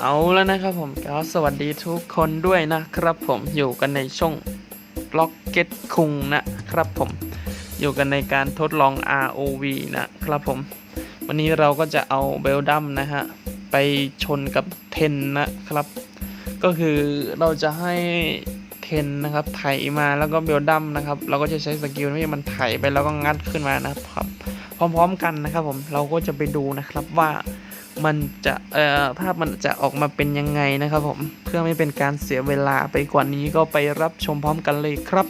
เอาแล้วนะครับผมก็สวัสดีทุกคนด้วยนะครับผมอยู่กันในช่องล็อกเก็ตคุงนะครับผม อยู่กันในการทดลอง ROV นะครับผม วันนี้เราก็จะเอาเบลดัมนะฮะ ไปชนกับเทนนะครับ ก็คือเราจะให้เทนนะครับไถมาแล้วก็เบลดัมนะครับ เราก็จะใช้สกิลที่มันไถไปแล้วก็งัดขึ้นมานะครับ พร้อมๆกันนะครับผมเราก็จะไปดูนะครับว่ามันจะเอ่อภาพมันจะออกมาเป็นยังไงนะครับผมเพื่อไม่เป็นการเสียเวลาไปกว่านี้ก็ไปรับชมพร้อมกันเลยครับ